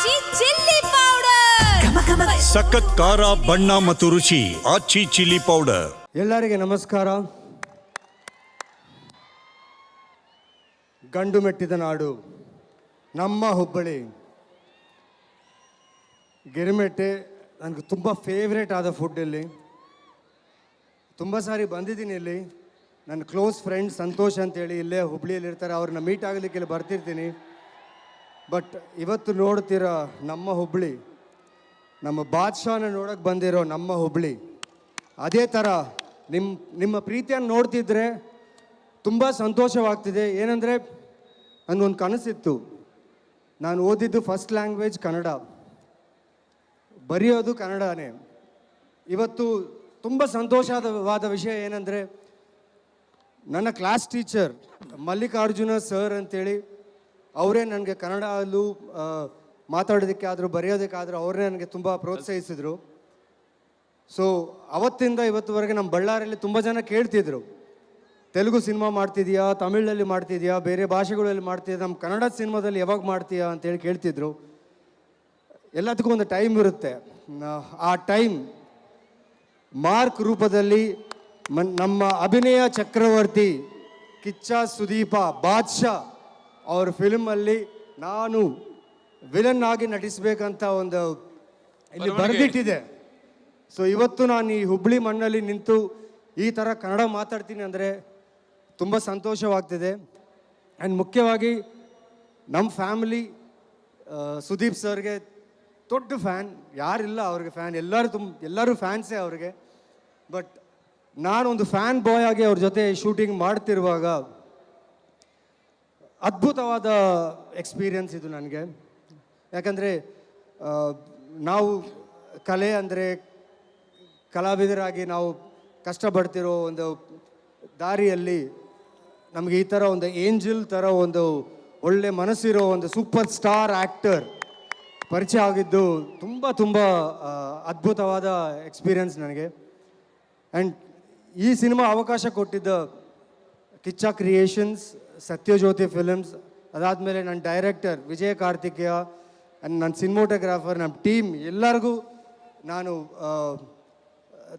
ಆಚಿ chilli powder ಸಖತ್ ಖಾರ ಬಣ್ಣ ಮತ್ತು ರುಚಿ ಆಚಿ ಚಿಲ್ಲಿ ಪೌಡರ್ ಎಲ್ಲರಿಗೆ ನಮಸ್ಕಾರ. ಗಂಡು ಮೆಟ್ಟಿದ ನಾಡು ನಮ್ಮ ಹುಬ್ಬಳ್ಳಿ. ಗಿರಿಮೆಟ್ಟೆ ನನಗೆ ತುಂಬ ಫೇವ್ರೇಟ್ ಆದ ಫುಡ್ ಇಲ್ಲಿ. ತುಂಬ ಸಾರಿ ಬಂದಿದ್ದೀನಿ ಇಲ್ಲಿ. ನನ್ನ ಕ್ಲೋಸ್ ಫ್ರೆಂಡ್ ಸಂತೋಷ್ ಅಂತೇಳಿ ಇಲ್ಲೇ ಹುಬ್ಳಿಯಲ್ಲಿ ಇರ್ತಾರೆ ಅವ್ರನ್ನ ಮೀಟ್ ಆಗಲಿಕ್ಕೆ ಇಲ್ಲಿ ಬರ್ತಿರ್ತೀನಿ. ಬಟ್ ಇವತ್ತು ನೋಡ್ತಿರೋ ನಮ್ಮ ಹುಬ್ಳಿ, ನಮ್ಮ ಬಾದ್ಶಾನ ನೋಡೋಕೆ ಬಂದಿರೋ ನಮ್ಮ ಹುಬ್ಳಿ. ಅದೇ ಥರ ನಿಮ್ಮ ನಿಮ್ಮ ಪ್ರೀತಿಯನ್ನು ನೋಡ್ತಿದ್ರೆ ತುಂಬ ಸಂತೋಷವಾಗ್ತಿದೆ. ಏನಂದರೆ ನನಗೊಂದು ಕನಸಿತ್ತು. ನಾನು ಓದಿದ್ದು ಫಸ್ಟ್ ಲ್ಯಾಂಗ್ವೇಜ್ ಕನ್ನಡ. ಬರೆಯೋದು ಕನ್ನಡನೇ. ಇವತ್ತು ತುಂಬ ಸಂತೋಷವಾದ ವಿಷಯ ಏನಂದರೆ ನನ್ನ ಕ್ಲಾಸ್ ಟೀಚರ್ ಮಲ್ಲಿಕಾರ್ಜುನ ಸರ್ ಅಂತೇಳಿ ಅವರೇ ನನಗೆ ಕನ್ನಡಲ್ಲೂ ಮಾತಾಡೋದಕ್ಕೆ ಆದರೂ ಬರೆಯೋದಕ್ಕಾದರೂ ಅವರೇ ನನಗೆ ತುಂಬ ಪ್ರೋತ್ಸಾಹಿಸಿದರು. ಸೊ ಅವತ್ತಿಂದ ಇವತ್ತುವರೆಗೆ ನಮ್ಮ ಬಳ್ಳಾರಿಯಲ್ಲಿ ತುಂಬ ಜನ ಕೇಳ್ತಿದ್ರು. ತೆಲುಗು ಸಿನಿಮಾ ಮಾಡ್ತಿದ್ಯಾ ತಮಿಳಲ್ಲಿ ಮಾಡ್ತಿದ್ಯಾ ಬೇರೆ ಭಾಷೆಗಳಲ್ಲಿ ಮಾಡ್ತಿದ್ಯಾ ನಮ್ಮ ಕನ್ನಡ ಸಿನಿಮಾದಲ್ಲಿ ಯಾವಾಗ ಮಾಡ್ತೀಯಾ ಅಂತೇಳಿ ಕೇಳ್ತಿದ್ರು. ಎಲ್ಲದಕ್ಕೂ ಒಂದು ಟೈಮ್ ಇರುತ್ತೆ. ಆ ಟೈಮ್ ಮಾರ್ಕ್ ರೂಪದಲ್ಲಿ ನಮ್ಮ ಅಭಿನಯ ಚಕ್ರವರ್ತಿ ಕಿಚ್ಚ ಸುದೀಪ, ಬಾದ್ಶಾ ಅವ್ರ ಫಿಲ್ಮಲ್ಲಿ ನಾನು ವಿಲನ್ ಆಗಿ ನಟಿಸ್ಬೇಕಂತ ಒಂದು ಇಲ್ಲಿ ಬರೆದಿಟ್ಟಿದೆ. ಸೊ ಇವತ್ತು ನಾನು ಈ ಹುಬ್ಳಿ ಮಣ್ಣಲ್ಲಿ ನಿಂತು ಈ ಥರ ಕನ್ನಡ ಮಾತಾಡ್ತೀನಿ ಅಂದರೆ ತುಂಬ ಸಂತೋಷವಾಗ್ತಿದೆ. ಆ್ಯಂಡ್ ಮುಖ್ಯವಾಗಿ ನಮ್ಮ ಫ್ಯಾಮಿಲಿ ಸುದೀಪ್ ಸರ್ಗೆ ದೊಡ್ಡ ಫ್ಯಾನ್. ಯಾರಿಲ್ಲ ಅವ್ರಿಗೆ ಫ್ಯಾನ್. ಎಲ್ಲರೂ ತುಂಬ ಎಲ್ಲರೂ ಫ್ಯಾನ್ಸೇ ಅವ್ರಿಗೆ. ಬಟ್ ನಾನೊಂದು ಫ್ಯಾನ್ ಬಾಯ್ ಆಗಿ ಅವ್ರ ಜೊತೆ ಶೂಟಿಂಗ್ ಮಾಡ್ತಿರುವಾಗ ಅದ್ಭುತವಾದ ಎಕ್ಸ್ಪೀರಿಯನ್ಸ್ ಇದು ನನಗೆ. ಯಾಕಂದರೆ ನಾವು ಕಲೆ ಅಂದರೆ ಕಲಾವಿದರಾಗಿ ನಾವು ಕಷ್ಟಪಡ್ತಿರೋ ಒಂದು ದಾರಿಯಲ್ಲಿ ನಮಗೆ ಈ ಥರ ಒಂದು ಏಂಜಲ್ ಥರ ಒಂದು ಒಳ್ಳೆ ಮನಸ್ಸಿರೋ ಒಂದು ಸೂಪರ್ ಸ್ಟಾರ್ ಆ್ಯಕ್ಟರ್ ಪರಿಚಯ ಆಗಿದ್ದು ತುಂಬ ತುಂಬ ಅದ್ಭುತವಾದ ಎಕ್ಸ್ಪೀರಿಯನ್ಸ್ ನನಗೆ. ಆ್ಯಂಡ್ ಈ ಸಿನಿಮಾ ಅವಕಾಶ ಕೊಟ್ಟಿದ್ದ ಕಿಚ್ಚ ಕ್ರಿಯೇಷನ್ಸ್ ಸತ್ಯಜ್ಯೋತಿ ಫಿಲ್ಮ್ಸ್ ಅದಾದಮೇಲೆ ನನ್ನ ಡೈರೆಕ್ಟರ್ ವಿಜಯ ಕಾರ್ತಿಕೇಯ ಆ್ಯಂಡ್ ನನ್ನ ಸಿನಿಮೋಟೋಗ್ರಾಫರ್ ನಮ್ಮ ಟೀಮ್ ಎಲ್ಲರಿಗೂ ನಾನು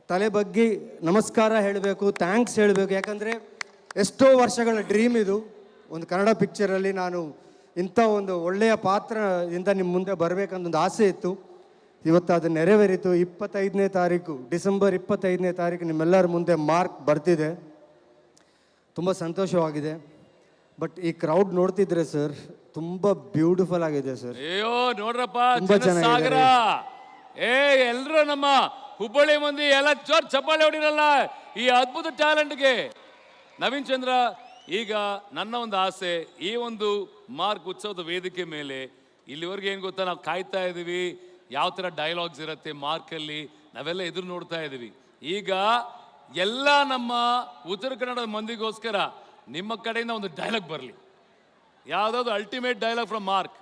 ತಲೆ ಬಗ್ಗೆ ನಮಸ್ಕಾರ ಹೇಳಬೇಕು ಥ್ಯಾಂಕ್ಸ್ ಹೇಳಬೇಕು. ಯಾಕಂದರೆ ಎಷ್ಟೋ ವರ್ಷಗಳ ಡ್ರೀಮ್ ಇದು. ಒಂದು ಕನ್ನಡ ಪಿಕ್ಚರಲ್ಲಿ ನಾನು ಇಂಥ ಒಂದು ಒಳ್ಳೆಯ ಪಾತ್ರದಿಂದ ನಿಮ್ಮ ಮುಂದೆ ಬರಬೇಕಂತ ಒಂದು ಆಸೆ ಇತ್ತು. ಇವತ್ತು ಅದು ನೆರವೇರಿತು. ಇಪ್ಪತ್ತೈದನೇ ತಾರೀಕು, ಡಿಸೆಂಬರ್ ಇಪ್ಪತ್ತೈದನೇ ತಾರೀಕು ನಿಮ್ಮೆಲ್ಲರ ಮುಂದೆ ಮಾರ್ಕ್ ಬರ್ತಿದೆ. ತುಂಬ ಸಂತೋಷವಾಗಿದೆ. ಬಟ್ ಈ ಕ್ರೌಡ್ ನೋಡ್ತಿದ್ರೆ ಸರ್ ತುಂಬಾ ಬ್ಯೂಟಿಫುಲ್ ಆಗಿದೆ ಸರ್ ಅಯ್ಯೋ ನೋಡ್ರಪ್ಪ ತುಂಬಾ ಜನಸಾಗರ ಏ ಎಲ್ರು ನಮ್ಮ ಹುಬ್ಬಳ್ಳಿ ಮಂದಿ ಎಲ್ಲ ಚೋರ್ ಚಪ್ಪಾಳೆ ಹೊಡಿರಲ್ಲ. ಈ ಅದ್ಭುತ ಟ್ಯಾಲೆಂಟ್ಗೆ ನವೀನ್ ಚಂದ್ರ ಈಗ ನನ್ನ ಒಂದು ಆಸೆ ಈ ಒಂದು ಮಾರ್ಕ್ ಉತ್ಸವದ ವೇದಿಕೆ ಮೇಲೆ ಇಲ್ಲಿವರೆಗೆ ಏನು ಗೊತ್ತಾ ನಾವು ಕಾಯ್ತಾ ಇದೀವಿ ಯಾವ ಥರ ಡೈಲಾಗ್ಸ್ ಇರುತ್ತೆ ಮಾರ್ಕಲ್ಲಿ ನಾವೆಲ್ಲ ಎದುರು ನೋಡ್ತಾ ಇದೀವಿ ಈಗ ಎಲ್ಲ ನಮ್ಮ ಉತ್ತರ ಕನ್ನಡದ ಮಂದಿಗೋಸ್ಕರ ನಿಮ್ಮ ಕಡೆಯಿಂದ ಒಂದು ಡೈಲಾಗ್ ಬರಲಿ. ಯಾವುದಾದ್ರು ultimate dialogue from Mark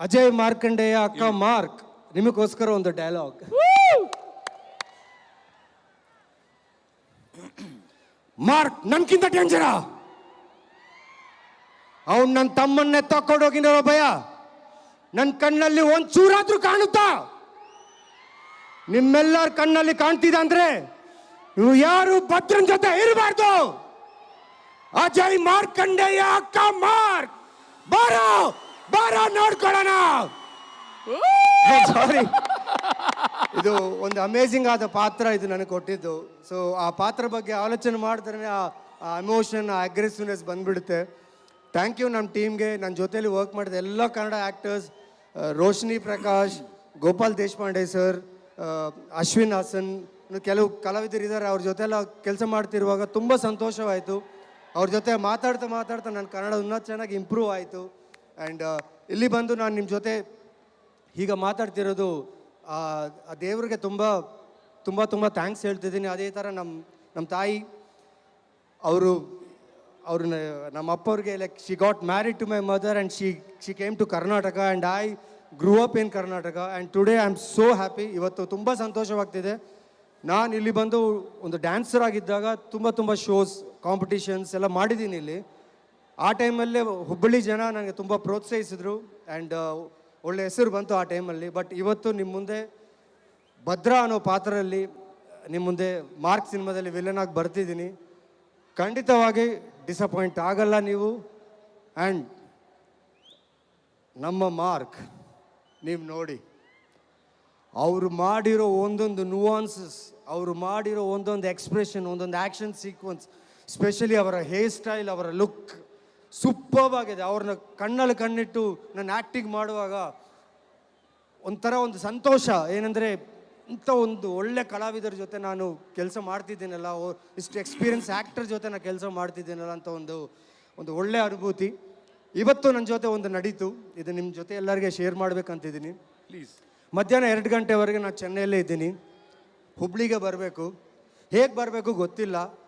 Ajay Markandeya ಅಕ್ಕ ಮಾರ್ಕ್ ನಿಮಗೋಸ್ಕರ ಒಂದು ಡೈಲಾಗ್ ಮಾರ್ಕ್ ನನ್ಕಿಂತ ಡೇಂಜರ ಅವನ್ ನನ್ನ ತಮ್ಮನ್ನೇ ತಕ್ಕೊಂಡೋಗಿರೋ ಭಯ? ನನ್ನ ಕಣ್ಣಲ್ಲಿ ಒಂದ್ ಚೂರಾದ್ರೂ ಕಾಣುತ್ತಾ? ನಿಮ್ಮೆಲ್ಲರ ಕಣ್ಣಲ್ಲಿ ಕಾಣ್ತಿದೆ ಅಂದ್ರೆ ನೀವು ಯಾರು ಭದ್ರನ್ ಜೊತೆ ಇರಬಾರ್ದು! ಅಜಯ್ ಮಾರ್ಕಂಡೇಯ ಅಕ್ಕ ಮಾರ್ಕ್ ಬಾರೋ ಬಾರೋ ನೋಡ್ಕೊಳ್ಳೋಣ. ಸಾರಿ ಇದು ಒಂದು ಅಮೇಝಿಂಗ್ ಆದ ಪಾತ್ರ ಇದು ನನಗೆ ಕೊಟ್ಟಿದ್ದು. ಸೊ ಆ ಪಾತ್ರ ಬಗ್ಗೆ ಆಲೋಚನೆ ಮಾಡಿದ್ರೆ ಆ ಎಮೋಷನ್ ಆ ಅಗ್ರೆಸಿವ್ನೆಸ್ ಬಂದ್ಬಿಡುತ್ತೆ. ಥ್ಯಾಂಕ್ ಯು ನಮ್ಮ ಟೀಮ್ಗೆ. ನನ್ನ ಜೊತೆಲಿ ವರ್ಕ್ ಮಾಡಿದ ಎಲ್ಲ ಕನ್ನಡ ಆ್ಯಕ್ಟರ್ಸ್ ರೋಶಿನಿ ಪ್ರಕಾಶ್ ಗೋಪಾಲ್ ದೇಶಪಾಂಡೆ ಸರ್ ಅಶ್ವಿನ್ ಹಾಸನ್ ಕೆಲವು ಕಲಾವಿದರು ಇದ್ದಾರೆ ಅವ್ರ ಜೊತೆಲ್ಲ ಕೆಲಸ ಮಾಡ್ತಿರುವಾಗ ತುಂಬ ಸಂತೋಷವಾಯಿತು. ಅವ್ರ ಜೊತೆ ಮಾತಾಡ್ತಾ ಮಾತಾಡ್ತಾ ನನ್ನ ಕನ್ನಡ ಇನ್ನೂ ಚೆನ್ನಾಗಿ ಇಂಪ್ರೂವ್ ಆಯಿತು. ಆ್ಯಂಡ್ ಇಲ್ಲಿ ಬಂದು ನಾನು ನಿಮ್ಮ ಜೊತೆ ಈಗ ಮಾತಾಡ್ತಿರೋದು, ಆ ದೇವ್ರಿಗೆ ತುಂಬ ತುಂಬ ತುಂಬ ಥ್ಯಾಂಕ್ಸ್ ಹೇಳ್ತಿದ್ದೀನಿ. ಅದೇ ಥರ ನಮ್ಮ ನಮ್ಮ ತಾಯಿ, ಅವರು ಅವ್ರನ್ನ ನಮ್ಮ ಅಪ್ಪವ್ರಿಗೆ like she got married to my mother and she she came to Karnataka and I grew up in Karnataka and today I am so happy ಇವತ್ತು ತುಂಬ ಸಂತೋಷವಾಗ್ತಿದೆ. ನಾನು ಇಲ್ಲಿ ಬಂದು ಒಂದು ಡ್ಯಾನ್ಸರ್ ಆಗಿದ್ದಾಗ ತುಂಬ ತುಂಬ ಶೋಸ್ ಕಾಂಪಿಟಿಷನ್ಸ್ ಎಲ್ಲ ಮಾಡಿದ್ದೀನಿ ಇಲ್ಲಿ. ಆ ಟೈಮಲ್ಲೇ ಹುಬ್ಬಳ್ಳಿ ಜನ ನನಗೆ ತುಂಬ ಪ್ರೋತ್ಸಾಹಿಸಿದ್ರು ಆ್ಯಂಡ್ ಒಳ್ಳೆ ಹೆಸರು ಬಂತು ಆ ಟೈಮಲ್ಲಿ ಬಟ್ ಇವತ್ತು ನಿಮ್ಮ ಮುಂದೆ ಭದ್ರಾ ಅನ್ನೋ ಪಾತ್ರದಲ್ಲಿ ನಿಮ್ಮ ಮುಂದೆ ಮಾರ್ಕ್ ಸಿನಿಮಾದಲ್ಲಿ ವಿಲನ್ ಆಗಿ ಬರ್ತಿದ್ದೀನಿ. ಖಂಡಿತವಾಗಿ ಡಿಸಪಾಯಿಂಟ್ ಆಗಲ್ಲ ನೀವು. ಆ್ಯಂಡ್ ನಮ್ಮ ಮಾರ್ಕ್, ನೀವು ನೋಡಿ. ಅವರು ಮಾಡಿರೋ ಒಂದೊಂದು ನುವಾನ್ಸಸ್ ಅವರು ಮಾಡಿರೋ ಒಂದೊಂದು ಎಕ್ಸ್ಪ್ರೆಷನ್ ಒಂದೊಂದು ಆ್ಯಕ್ಷನ್ ಸೀಕ್ವೆನ್ಸ್ ಸ್ಪೆಷಲಿ ಅವರ ಹೇರ್ ಸ್ಟೈಲ್ ಅವರ ಲುಕ್ ಸೂಪರ್ ಆಗಿದೆ ಅವ್ರನ್ನ ಕಣ್ಣಲ್ಲಿ ಕಣ್ಣಿಟ್ಟು ನಾನು ಆ್ಯಕ್ಟಿಂಗ್ ಮಾಡುವಾಗ ಒಂಥರ ಒಂದು ಸಂತೋಷ. ಏನಂದರೆ ಇಂಥ ಒಂದು ಒಳ್ಳೆ ಕಲಾವಿದರ ಜೊತೆ ನಾನು ಕೆಲಸ ಮಾಡ್ತಿದ್ದೀನಲ್ಲ ಇಷ್ಟು ಎಕ್ಸ್ಪೀರಿಯನ್ಸ್ ಆ್ಯಕ್ಟರ್ ಜೊತೆ ನಾನು ಕೆಲಸ ಮಾಡ್ತಿದ್ದೀನಲ್ಲ ಅಂತ ಒಂದು ಒಂದು ಒಳ್ಳೆ ಅನುಭೂತಿ. ಇವತ್ತು ನನ್ನ ಜೊತೆ ಒಂದು ನಡೀತು. ಇದು ನಿಮ್ಮ ಜೊತೆ ಎಲ್ಲರಿಗೆ ಶೇರ್ ಮಾಡಬೇಕಂತಿದ್ದೀನಿ. ಪ್ಲೀಸ್ ಮಧ್ಯಾಹ್ನ ಎರಡು ಗಂಟೆವರೆಗೆ ನಾನು ಚೆನ್ನೈಯಲ್ಲೇ ಇದ್ದೀನಿ. ಹುಬ್ಳಿಗೆ ಬರಬೇಕು. ಹೇಗೆ ಬರಬೇಕು ಗೊತ್ತಿಲ್ಲ.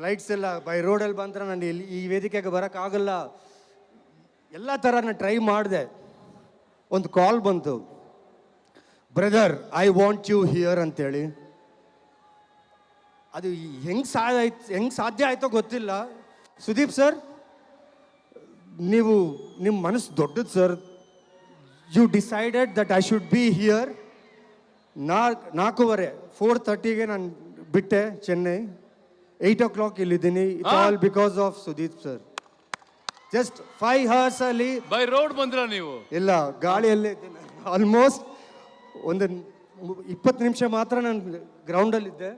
ಫ್ಲೈಟ್ಸ್ ಎಲ್ಲ ಬೈ ರೋಡಲ್ಲಿ ಬಂದ್ರೆ ನಾನು ಇಲ್ಲಿ ಈ ವೇದಿಕೆಗೆ ಬರೋಕ್ಕಾಗಲ್ಲ. ಎಲ್ಲ ಥರ ನಾನು ಟ್ರೈ ಮಾಡಿದೆ. ಒಂದು ಕಾಲ್ ಬಂತು. Brother I want you here ಅಂತೇಳಿ. ಅದು ಹೆಂಗೆ ಸಾಧ್ಯ ಹೆಂಗೆ ಸಾಧ್ಯ ಆಯಿತೋ ಗೊತ್ತಿಲ್ಲ. ಸುದೀಪ್ ಸರ್ ನೀವು ನಿಮ್ಮ ಮನಸ್ಸು ದೊಡ್ಡದು sir you decided that I should be here ನಾಲ್ಕೂವರೆ ಫೋರ್ ಥರ್ಟಿಗೆ ನಾನು ಬಿಟ್ಟೆ, Chennai. Eight o'clock ಇಲ್ಲಿದ್ದೀನಿ it's all because of Sudeep sir just five hours ಅಲ್ಲಿ ಬೈ ರೋಡ್ ಬಂದ್ರ ನೀವು? ಇಲ್ಲ ಗಾಳಿಯಲ್ಲೇ ಆಲ್ಮೋಸ್ಟ್ ಒಂದು ಇಪ್ಪತ್ತು ನಿಮಿಷ ಮಾತ್ರ ನಾನು ಗ್ರೌಂಡಲ್ಲಿದ್ದೆ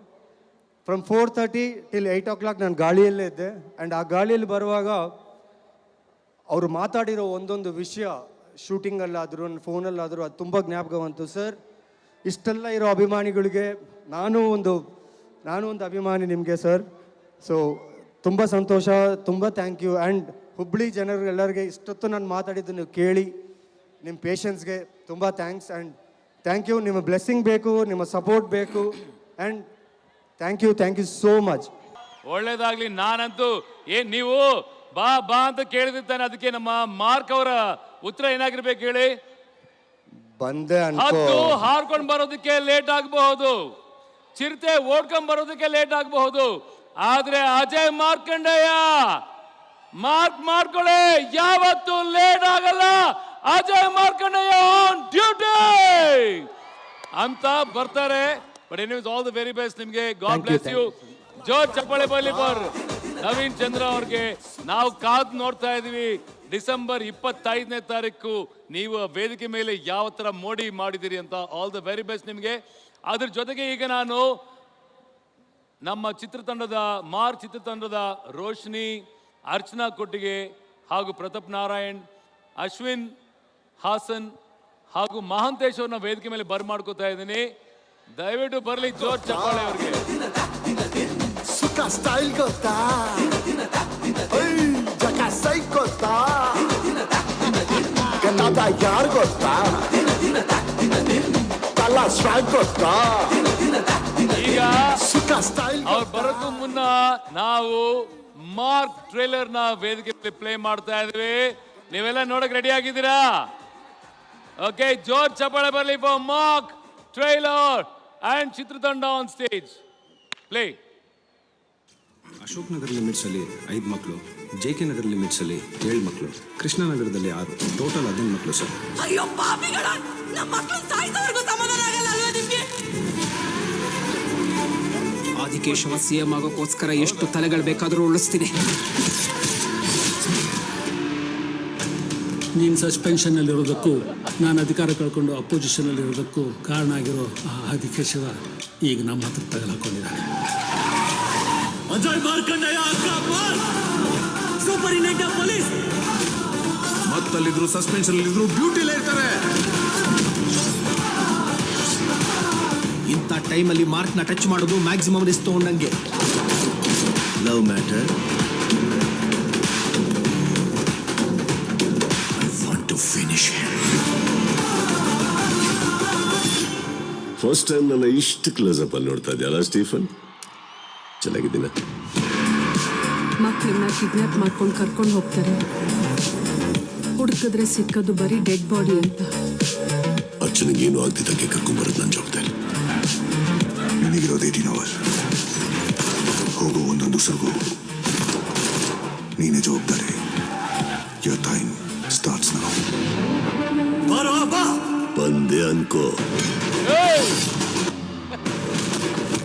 from four thirty till eight o'clock ನಾನು ಗಾಳಿಯಲ್ಲೇ ಇದ್ದೆ. ಆ್ಯಂಡ್ ಆ ಗಾಳಿಯಲ್ಲಿ ಬರುವಾಗ ಅವರು ಮಾತಾಡಿರೋ ಒಂದೊಂದು ವಿಷಯ ಶೂಟಿಂಗಲ್ಲಾದರೂ ಫೋನಲ್ಲಾದರೂ ಅದು ತುಂಬ ಜ್ಞಾಪಕ ಬಂತು ಸರ್ ಇಷ್ಟೆಲ್ಲ ಇರೋ ಅಭಿಮಾನಿಗಳಿಗೆ ನಾನು ಒಂದು ನಾನು ಒಂದು ಅಭಿಮಾನಿ ನಿಮಗೆ ಸರ್ ಸೊ ತುಂಬ ಸಂತೋಷ ತುಂಬ ಥ್ಯಾಂಕ್ ಯು ಆ್ಯಂಡ್ ಹುಬ್ಳಿ ಎಲ್ಲರಿಗೆ ಇಷ್ಟೊತ್ತು ನಾನು ಮಾತಾಡಿದ್ದು ನೀವು ಕೇಳಿ ನಿಮ್ಮ ಪೇಷನ್ಸ್ಗೆ ತುಂಬ ಥ್ಯಾಂಕ್ಸ್ ಆ್ಯಂಡ್ ಥ್ಯಾಂಕ್ ಯು ನಿಮ್ಮ ಬ್ಲೆಸ್ಸಿಂಗ್ ಬೇಕು ನಿಮ್ಮ ಸಪೋರ್ಟ್ ಬೇಕು. And thank you thank you so much ಒಳ್ಳೇದಾಗ್ಲಿ ನಾನಂತೂ ಏನ್ ನೀವು ಬಾ ಬಾ ಅಂತ ಕೇಳಿದಿರ್ತಾನೆ ಅದಕ್ಕೆ ನಮ್ಮ ಮಾರ್ಕ್ ಅವರ ಉತ್ತರ ಏನಾಗಿರ್ಬೇಕು ಹೇಳಿ? ಬಂದೆ ಹತ್ತು ಹಾರ್ಕೊಂಡ್ ಬರೋದಕ್ಕೆ ಲೇಟ್ ಆಗಬಹುದು. ಚಿರತೆ ಓಡ್ಕೊಂಡ್ ಬರೋದಕ್ಕೆ ಲೇಟ್ ಆಗಬಹುದು. ಆದ್ರೆ ಅಜಯ್ ಮಾರ್ಕಂಡಯ್ಯ ಮಾರ್ಕ್ ಮಾಡ್ಕೊಳ್ಳಿ ಯಾವತ್ತು ಲೇಟ್ ಆಗಲ್ಲ. ಅಜಯ್ ಮಾರ್ಕಂಡಯ್ಯ ಆನ್ ಡ್ಯೂಟಿ ಅಂತ ಬರ್ತಾರೆ. But anyways all the very best ನಿಮಗೆ. ಗಾಡ್ ಬ್ಲೆಸ್ ಯು ಜೋರ್ ಚಪ್ಪಾಳೆ ಬರಲಿ ಫಾರ್ ನವೀನ್ ಚಂದ್ರ ಅವ್ರಿಗೆ ನಾವು ಕಾದ್ ನೋಡ್ತಾ ಇದೀವಿ. ಡಿಸೆಂಬರ್ ಇಪ್ಪತ್ತೈದನೇ ತಾರೀಕು ನೀವು ವೇದಿಕೆ ಮೇಲೆ ಯಾವ ತರ ಮೋಡಿ ಮಾಡಿದಿರಿ ಅಂತ ಆಲ್ ದ ವೆರಿ ಬೆಸ್ಟ್ ನಿಮಗೆ. ಅದ್ರ ಜೊತೆಗೆ ಈಗ ನಾನು ನಮ್ಮ ಚಿತ್ರತಂಡದ, ಮಾರ್ ಚಿತ್ರತಂಡದ ರೋಶ್ನಿ, ಅರ್ಚನಾ ಕೊಟ್ಟಿಗೆ ಹಾಗೂ ಪ್ರತಾಪ್ ನಾರಾಯಣ್, ಅಶ್ವಿನ್, ಹಾಸನ್ ಹಾಗೂ ಮಹಾಂತೇಶ್ ಅವ್ರನ್ನ ವೇದಿಕೆ ಮೇಲೆ ಬರ್ ಮಾಡ್ಕೋತಾ ಇದ್ದೀನಿ. ದಯವಿಟ್ಟು ಬರಲಿ ಜೋರ್ ಚಪ್ಪಾಳೆ ಅವ್ರಿಗೆ. ಗೊತ್ತಾ ಯಾರು ಗೊತ್ತಾ ಈಗ ಸುಖ ಸ್ಟೈಲ್ ಅವ್ರು ಬರೋಕ್ಕೂ ಮುನ್ನ ನಾವು ಮಾರ್ಕ್ ಟ್ರೇಲರ್ನ ವೇದಿಕೆ ಪ್ಲೇ ಮಾಡ್ತಾ ಇದ್ವಿ ನೀವೆಲ್ಲ ನೋಡಕ್ ರೆಡಿ ಆಗಿದ್ದೀರಾ? ಓಕೆ ಜೋರ್ ಚಪ್ಪಾಳೆ ಬರಲಿ ಫಾರ್ ಮಾರ್ಕ್ ಟ್ರೈಲರ್ ಅಂಡ್ ಚಿತ್ರತಂಡ on stage play Ashok Nagar limits ಅಲ್ಲಿ ಐದು ಮಕ್ಕಳು ಜೆ ಕೆ ನಗರ್ ಲಿಮಿಟ್ಸ್ ಅಲ್ಲಿ ಏಳು ಮಕ್ಕಳು ಕೃಷ್ಣನಗರದಲ್ಲಿ ಆರು ಟೋಟಲ್ ಹದಿನೈದು ಮಕ್ಕಳು ಸರ್. ಅಯ್ಯೋ ಪಾಪಿಗಳ ನಮ್ಮ ಮಕ್ಕಳು ಸಾಯಿಸೋವರೆಗೂ ಆದಿಕೇಶವ ಸಿಎಂ ಆಗೋಕ್ಕೋಸ್ಕರ ಎಷ್ಟು ತಲೆಗಳು ಬೇಕಾದರೂ ಉಳಿಸ್ತೀನಿ. ನೀನು ಸಸ್ಪೆನ್ಷನ್ನಲ್ಲಿರೋದಕ್ಕೂ ನಾನು ಅಧಿಕಾರ ಕಳ್ಕೊಂಡು ಅಪೋಸಿಷನಲ್ಲಿರೋದಕ್ಕೂ ಕಾರಣ ಆಗಿರೋ ಆ ಆದಿಕೇಶವ ಈಗ ನಮ್ಮ ಹತ್ರ ತಗಲಾಕೊಂಡಿದ್ದಾನೆ Ajay Markandayya superintendent police ಮತ್ತಲ್ಲಿದ್ರು ಸಸ್ಪೆನ್ಷನ್ ಇರ್ತಾರೆ. ಇಂಥ ಟೈಮಲ್ಲಿ ಮಾರ್ಕ್ನ ಟಚ್ ಮಾಡೋದು maximum risk ತಗೊಂಡಂಗೆ. Love matter. I want to finish first time ನನ್ನ ಇಷ್ಟು ಕ್ಲೋಸ್ ಅಪ್ ಅಲ್ಲಿ ನೋಡ್ತಾ ಇದೆಯಲ್ಲ ಸ್ಟೀಫನ್? ಚೆನ್ನಾಗಿದ್ದೀನ? ಮಕ್ಕಳನ್ನ ಕಿಡ್ನಾಪ್ ಮಾಡ್ಕೊಂಡು ಕರ್ಕೊಂಡು ಹೋಗ್ತಾರೆ. ಹುಡುಕಿದ್ರೆ ಸಿಕ್ಕದು ಬರೀ ಡೆಡ್ ಬಾಡಿ ಅಂತ. ಅಚ್ಚನಿಗೇನು ಆಗ್ತಿದ್ದಕ್ಕೆ ಕರ್ಕೊಂಡ್ಬರೋದು ನನ್ನ ಜವಾಬ್ದಾರಿ. ನನಗಿರೋದು ಏಟೀನ್ ಅವರ್ಸ್ ಹೋಗೋ ಒಂದೊಂದು ಸಗು. ನೀನೇ ಜವಾಬ್ದಾರಿ. ಯೋರ್ ಟೈಮ್ ಸ್ಟಾರ್ಟ್ಸ್ ನಾವು ಬಂದೆ ಅನ್ಕೋ.